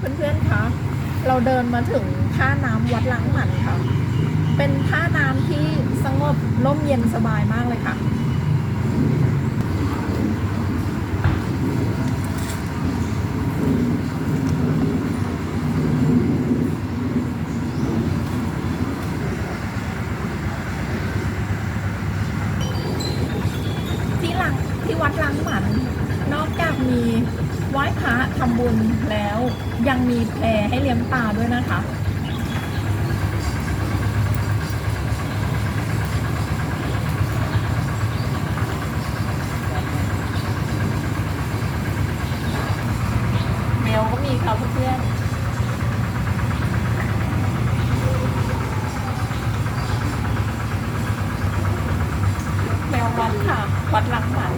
เพื่อนๆคะเราเดินมาถึงท่าน้ำวัดล้างหมันค่ะ เป็นท่าน้ำที่สงบร่มเย็นสบายมากเลยค่ะ ไหว้พระทำบุญแล้วยังมีแพรให้เลี้ยงปลาด้วยนะคะ แมวก็มีค่ะเพื่อนแมววัดค่ะ วัดหลังหมัน